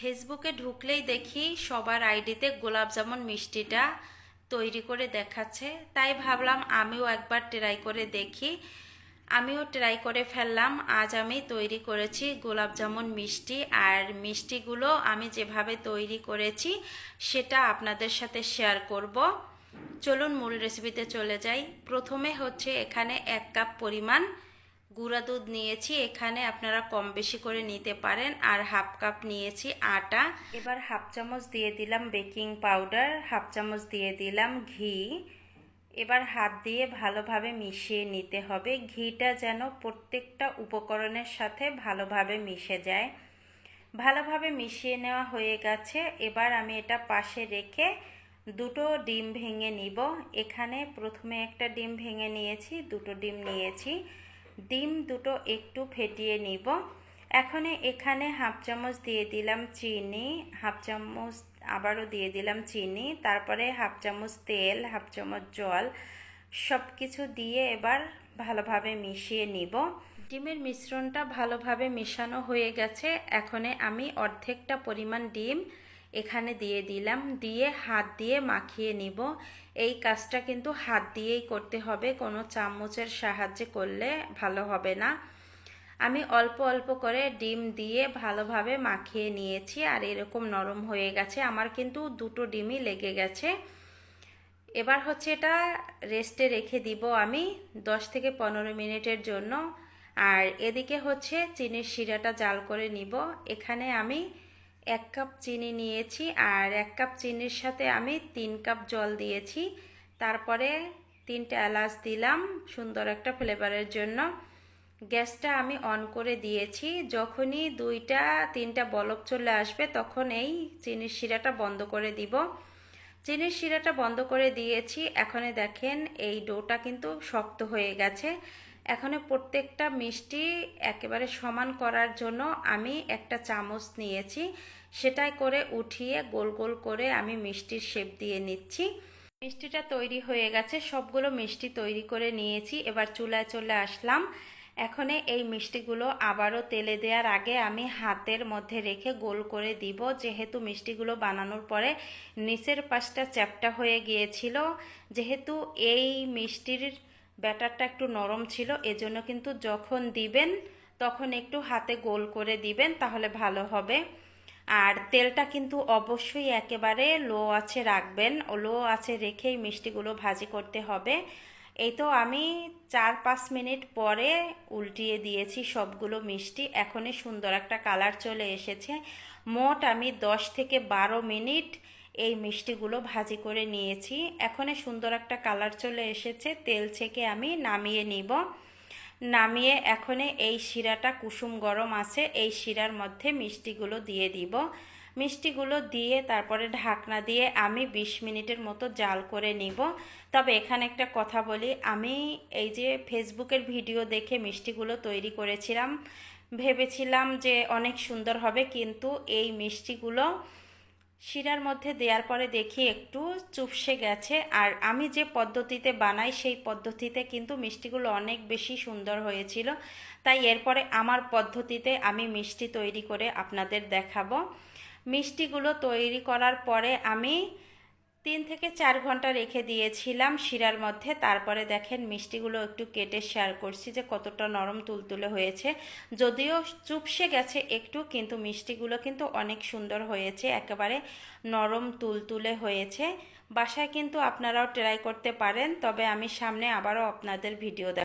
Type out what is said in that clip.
ফেসবুকে ঢুকলেই দেখি সবার আইডিতে গোলাপ জামুন মিষ্টিটা তৈরি করে দেখাচ্ছে। তাই ভাবলাম আমিও একবার ট্রাই করে দেখি। আমিও ট্রাই করে ফেললাম। আজ আমি তৈরি করেছি গোলাপ জামুন মিষ্টি আর মিষ্টিগুলো আমি যেভাবে তৈরি করেছি সেটা আপনাদের সাথে শেয়ার করব। চলুন মূল রেসিপিতে চলে যাই। প্রথমে হচ্ছে এখানে এক কাপ পরিমাণ গুঁড়া দুধ নিয়েছি, এখানে আপনারা কম বেশি করে নিতে পারেন। আর হাফ কাপ নিয়েছি আটা। এবার হাফ চামচ দিয়ে দিলাম বেকিং পাউডার, হাফ চামচ দিয়ে দিলাম ঘি। এবার হাত দিয়ে ভালোভাবে মিশিয়ে নিতে হবে। ঘিটা যেন প্রত্যেকটা উপকরণের সাথে ভালোভাবে মিশে যায়। ভালোভাবে মিশিয়ে নেওয়া হয়ে গেছে। এবার আমি এটা পাশে রেখে দুটো ডিম ভেঙে নিব। এখানে প্রথমে একটা ডিম ভেঙে নিয়েছি, দুটো ডিম নিয়েছি। ডিম দুটো একটু ফেটিয়ে নিব। এখন এখানে হাফ চামচ দিয়ে দিলাম চিনি, হাফ চামচ আবারও দিয়ে দিলাম চিনি, তারপরে হাফ চামচ তেল, হাফ চামচ জল সব কিছু দিয়ে এবার ভালোভাবে মিশিয়ে নিব। ডিমের মিশ্রণটা ভালোভাবে মেশানো হয়ে গেছে। এখনে আমি অর্ধেকটা পরিমাণ ডিম এখানে দিয়ে দিলাম। দিয়ে হাত দিয়ে মাখিয়ে নিব। এই কাজটা কিন্তু হাত দিয়েই করতে হবে। কোনো চামচের সাহায্যে করলে ভালো হবে না। আমি অল্প অল্প করে ডিম দিয়ে ভালোভাবে মাখিয়ে নিয়েছি আর এরকম নরম হয়ে গেছে। আমার কিন্তু দুটো ডিমই লেগে গেছে। এবার হচ্ছে এটা রেস্টে রেখে দিব আমি 10 থেকে পনেরো মিনিটের জন্য। আর এদিকে হচ্ছে চিনির শিরাটা জাল করে নিব। এখানে আমি এক কাপ চিনি নিয়েছি আর এক কাপ চিনির সাথে আমি তিন কাপ জল দিয়েছি। তারপরে তিনটা এলাচ দিলাম সুন্দর একটা ফ্লেভারের জন্য। গ্যাসটা আমি অন করে দিয়েছি। যখনই দুইটা, তিনটা বলক চলে আসবে তখন এই চিনির শিরাটা বন্ধ করে দিব। চিনির শিরাটা বন্ধ করে দিয়েছি। এখন দেখেন এই ডোটা কিন্তু শক্ত হয়ে গেছে। এখন প্রত্যেকটা মিষ্টি একেবারে সমান করার জন্য আমি একটা চামচ নিয়েছি। সেটাই করে উঠিয়ে গোল গোল করে আমি মিষ্টির শেপ দিয়ে নিচ্ছি। মিষ্টিটা তৈরি হয়ে গেছে, সবগুলো মিষ্টি তৈরি করে নিয়েছি। এবার চুলায় চলে আসলাম। এখন এই মিষ্টিগুলো আবারও তেলে দেওয়ার আগে আমি হাতের মধ্যে রেখে গোল করে দিব। যেহেতু মিষ্টিগুলো বানানোর পরে নিচের পাশটা চ্যাপটা হয়ে গিয়েছিল, যেহেতু এই মিষ্টির ব্যাটারটা একটু নরম ছিল, এজন্য কিন্তু যখন দিবেন, তখন একটু হাতে গোল করে দিবেন, তাহলে ভালো হবে। আর তেলটা কিন্তু অবশ্যই একেবারে লো আছে রাখবেন, লো আছে রেখেই মিষ্টিগুলো ভাজি করতে হবে। এই তো আমি চার পাঁচ মিনিট পরে উল্টিয়ে দিয়েছি সবগুলো মিষ্টি, এখনই সুন্দর একটা কালার চলে এসেছে। মোট আমি দশ থেকে বারো মিনিট এই মিষ্টিগুলো ভাজি করে নিয়েছি। এখনই সুন্দর একটা কালার চলে এসেছে। তেল ছেঁকে আমি নামিয়ে নিব। নামিয়ে এখনে এই শিরাটা কুসুম গরম আছে, এই শিরার মধ্যে মিষ্টিগুলো দিয়ে দিব। মিষ্টিগুলো দিয়ে তারপরে ঢাকনা দিয়ে আমি ২০ মিনিটের মতো জাল করে নিব। তবে এখানে একটা কথা বলি, আমি এই যে ফেসবুকের ভিডিও দেখে মিষ্টিগুলো তৈরি করেছিলাম, ভেবেছিলাম যে অনেক সুন্দর হবে, কিন্তু এই মিষ্টিগুলো শিরার মধ্যে দেওয়ার পরে দেখি একটু চুপসে গেছে। আর আমি যে পদ্ধতিতে বানাই, সেই পদ্ধতিতে কিন্তু মিষ্টিগুলো অনেক বেশি সুন্দর হয়েছিল। তাই এরপরে আমার পদ্ধতিতে আমি মিষ্টি তৈরি করে আপনাদের দেখাবো। মিষ্টিগুলো তৈরি করার পরে আমি তিন থেকে চার ঘণ্টা রেখে দিয়েছিলাম শিরার মধ্যে। তারপরে দেখেন মিষ্টিগুলো একটু কেটে শেয়ার করছি যে কতটা নরম তুলতুলে হয়েছে। যদিও চুপসে গেছে একটু, কিন্তু মিষ্টিগুলো কিন্তু অনেক সুন্দর হয়েছে, একেবারে নরম তুলতুলে হয়েছে। বাসায় কিন্তু আপনারাও ট্রাই করতে পারেন, তবে আমি সামনে আবারও আপনাদের ভিডিও দেখ